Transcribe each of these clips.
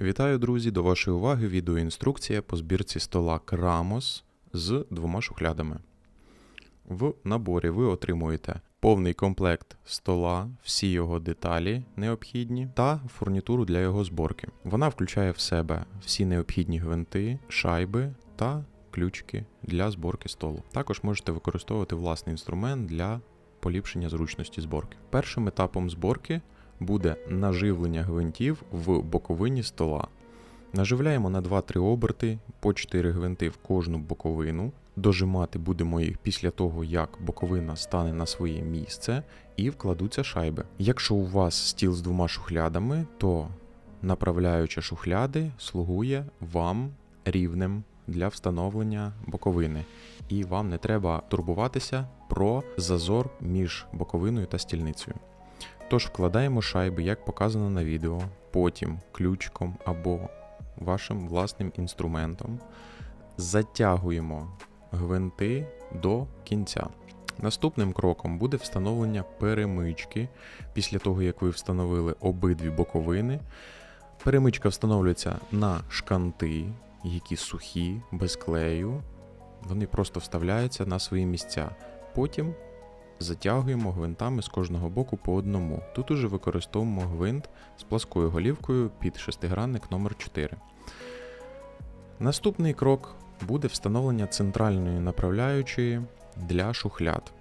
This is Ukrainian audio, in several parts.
Вітаю, друзі! До вашої уваги відеоінструкція по збірці стола Крамос з двома шухлядами. В наборі ви отримуєте повний комплект стола, всі його деталі необхідні та фурнітуру для його зборки. Вона включає в себе всі необхідні гвинти, шайби та ключики для зборки столу. Також можете використовувати власний інструмент для поліпшення зручності зборки. Першим етапом зборки буде наживлення гвинтів в боковині стола. Наживляємо на 2-3 оберти по 4 гвинти в кожну боковину. Дожимати будемо їх після того, як боковина стане на своє місце і вкладуться шайби. Якщо у вас стіл з двома шухлядами, то направляюча шухляди слугує вам рівнем для встановлення боковини, і вам не треба турбуватися про зазор між боковиною та стільницею. Тож вкладаємо шайби, як показано на відео, потім ключиком або вашим власним інструментом. Затягуємо гвинти до кінця. Наступним кроком буде встановлення перемички. Після того, як ви встановили обидві боковини, перемичка встановлюється на шканти, які сухі, без клею. Вони просто вставляються на свої місця. Потім затягуємо гвинтами з кожного боку по одному. Тут уже використовуємо гвинт з пласкою голівкою під шестигранник номер 4 Наступний крок буде встановлення центральної направляючої для шухляд.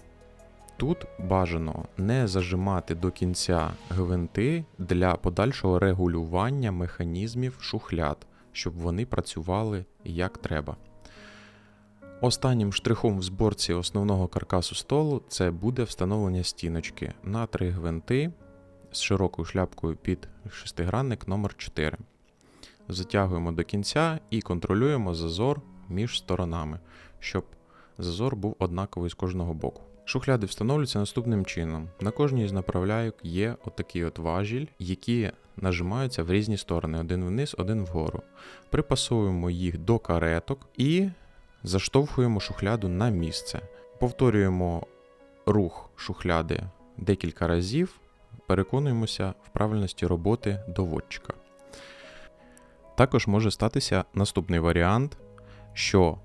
Тут бажано не зажимати до кінця гвинти для подальшого регулювання механізмів шухляд, щоб вони працювали як треба. Останнім штрихом в зборці основного каркасу столу це буде встановлення стіночки на три гвинти з широкою шляпкою під шестигранник номер 4 Затягуємо до кінця і контролюємо зазор між сторонами, щоб зазор був однаковий з кожного боку. Шухляди встановлюються наступним чином. На кожній з направляйок є отакий от важіль, які нажимаються в різні сторони: один вниз, один вгору. Припасовуємо їх до кареток і заштовхуємо шухляду на місце. Повторюємо рух шухляди декілька разів, переконуємося в правильності роботи доводчика. Також може статися наступний варіант, що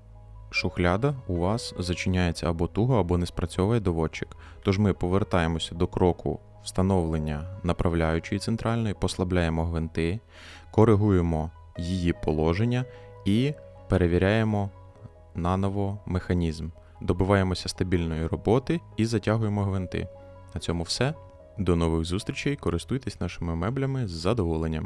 шухляда у вас зачиняється або туго, або не спрацьовує доводчик. Тож ми повертаємося до кроку встановлення направляючої центральної, послабляємо гвинти, коригуємо її положення і перевіряємо наново механізм. Добиваємося стабільної роботи і затягуємо гвинти. На цьому все. До нових зустрічей. Користуйтесь нашими меблями з задоволенням.